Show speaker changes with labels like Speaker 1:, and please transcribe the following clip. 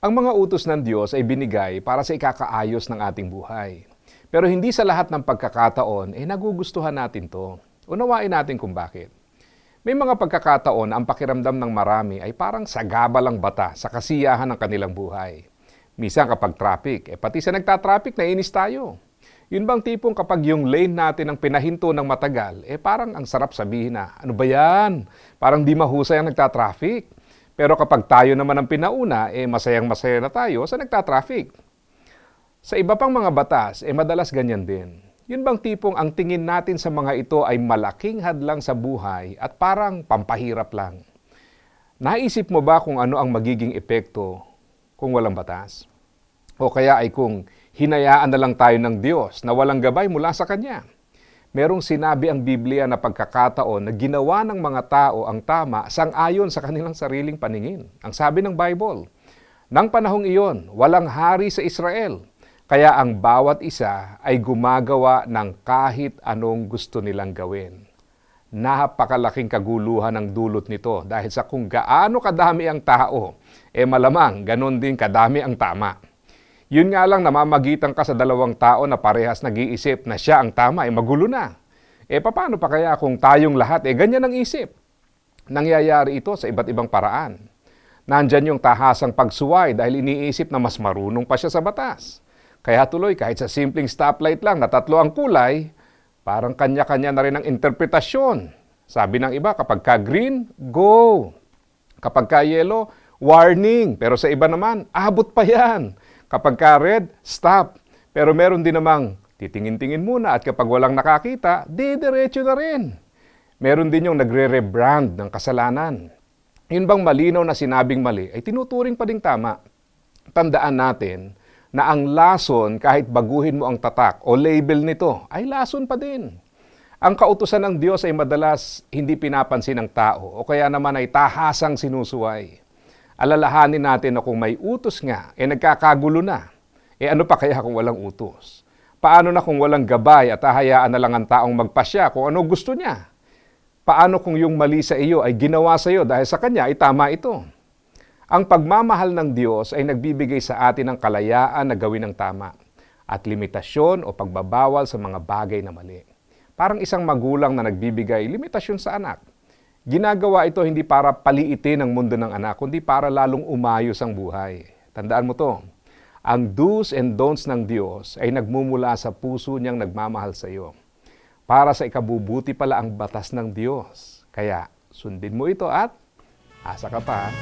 Speaker 1: Ang mga utos ng Diyos ay binigay para sa ikakaayos ng ating buhay. Pero hindi sa lahat ng pagkakataon, eh nagugustuhan natin to. Unawain natin kung bakit. May mga pagkakataon ang pakiramdam ng marami ay parang sagabalang bata sa kasiyahan ng kanilang buhay. Minsan kapag traffic, eh pati sa nagtatraffic, nainis tayo. Yun bang tipong kapag yung lane natin ang pinahinto ng matagal, eh parang ang sarap sabihin na, ano ba yan? Parang di mahusay ang nagtatraffic. Pero kapag tayo naman ang pinauna, eh masayang masaya na tayo sa nagtatraffic. Sa iba pang mga batas, eh madalas ganyan din. Yun bang tipong ang tingin natin sa mga ito ay malaking hadlang sa buhay at parang pampahirap lang. Naisip mo ba kung ano ang magiging epekto kung walang batas? O kaya ay kung hinayaan na lang tayo ng Diyos na walang gabay mula sa Kanya? Merong sinabi ang Biblia na pagkakataon na ginawa ng mga tao ang tama sang-ayon sa kanilang sariling paningin. Ang sabi ng Bible, Nang panahong iyon, walang hari sa Israel, kaya ang bawat isa ay gumagawa ng kahit anong gusto nilang gawin. Napakalaking kaguluhan ang dulot nito dahil sa kung gaano kadami ang tao, eh malamang ganon din kadami ang tama. Yun nga lang namamagitan ka sa dalawang tao na parehas nag-iisip na siya ang tama, eh magulo na. Eh paano pa kaya kung tayong lahat, eh ganyan ang isip? Nangyayari ito sa iba't ibang paraan. Nandyan yung tahasang pagsuway dahil iniisip na mas marunong pa siya sa batas. Kaya tuloy kahit sa simpleng stoplight lang na tatlo ang kulay, parang kanya-kanya na rin ang interpretasyon. Sabi ng iba, kapag ka green, go. Kapag ka yellow, warning. Pero sa iba naman, abot pa yan. Kapag ka red, stop. Pero meron din namang titingin-tingin muna at kapag walang nakakita, didiretso na rin. Meron din yung nagre-rebrand ng kasalanan. Yun bang malinaw na sinabing mali ay tinuturing pa ding tama. Tandaan natin na ang lason kahit baguhin mo ang tatak o label nito ay lason pa din. Ang kautusan ng Diyos ay madalas hindi pinapansin ng tao o kaya naman ay tahasang sinusuway alalahanin natin na kung may utos nga, eh nagkakagulo na. Eh ano pa kaya kung walang utos? Paano na kung walang gabay at hahayaan na lang ang taong magpasya kung ano gusto niya? Paano kung yung mali sa iyo ay ginawa sa iyo dahil sa kanya ay tama ito? Ang pagmamahal ng Diyos ay nagbibigay sa atin ng kalayaan na gawin ang tama at limitasyon o pagbabawal sa mga bagay na mali. Parang isang magulang na nagbibigay limitasyon sa anak Ginagawa ito hindi para paliitin ang mundo ng anak, kundi para lalong umayos ang buhay. Tandaan mo to. Ang do's and don'ts ng Diyos ay nagmumula sa puso niyang nagmamahal sa iyo. Para sa ikabubuti pala ang batas ng Diyos. Kaya sundin mo ito at asa ka pa.